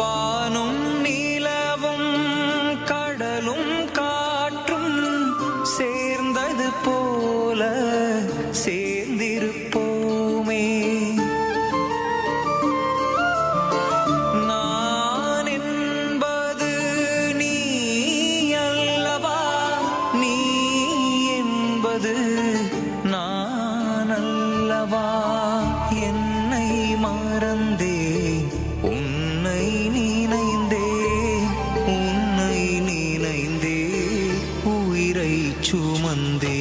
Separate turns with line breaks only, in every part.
வானும் நிலவும் கடலும் காற்றும் சேர்ந்தது போல சேர்ந்திருப்போமே. நான் என்பது நீ அல்லவா நீ என்பது நான் அல்லவா என்னை மறந்தே ಒಂದೇ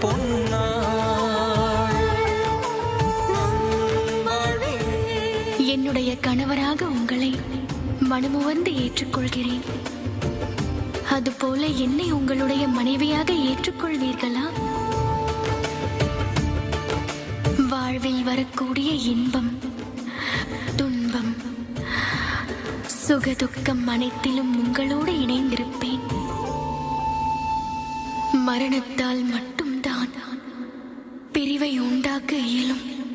பொன்னாள் நம் வாழ்வில்
என்னுடைய கணவராக உங்களை மனமுவந்து ஏற்றுக்கொள்கிறேன். அதுபோல என்னை உங்களுடைய மனைவியாக ஏற்றுக்கொள்வீர்களா? வரக்கூடிய இன்பம் துன்பம். சுகதுக்கம் அனைத்திலும் உங்களோடு இணைந்திருப்பேன். மரணத்தால் மட்டும்தான் பிரிவை உண்டாக்க இயலும்.